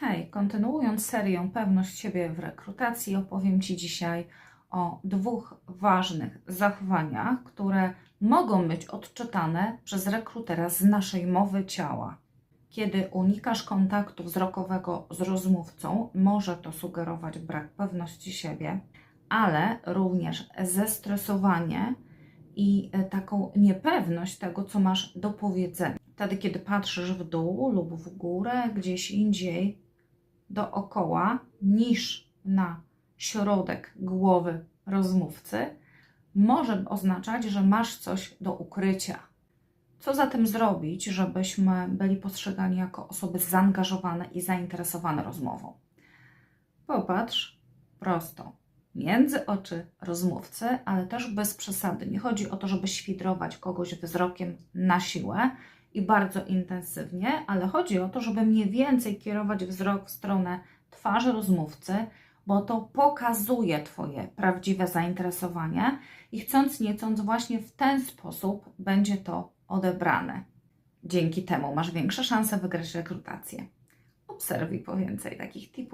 Hej, kontynuując serię Pewność siebie w rekrutacji, opowiem Ci dzisiaj o dwóch ważnych zachowaniach, które mogą być odczytane przez rekrutera z naszej mowy ciała. Kiedy unikasz kontaktu wzrokowego z rozmówcą, może to sugerować brak pewności siebie, ale również zestresowanie i e, taką niepewność tego, co masz do powiedzenia. Wtedy, kiedy patrzysz w dół lub w górę, gdzieś indziej, dookoła, niż na środek głowy rozmówcy, może oznaczać, że masz coś do ukrycia. Co zatem zrobić, żebyśmy byli postrzegani jako osoby zaangażowane i zainteresowane rozmową? Popatrz prosto między oczy rozmówcy, ale też bez przesady. Nie chodzi o to, żeby świdrować kogoś wzrokiem na siłę i bardzo intensywnie, ale chodzi o to, żeby mniej więcej kierować wzrok w stronę twarzy rozmówcy, bo to pokazuje Twoje prawdziwe zainteresowanie i chcąc nie chcąc, właśnie w ten sposób będzie to odebrane. Dzięki temu masz większe szanse wygrać rekrutację. Obserwuj po więcej takich tipów.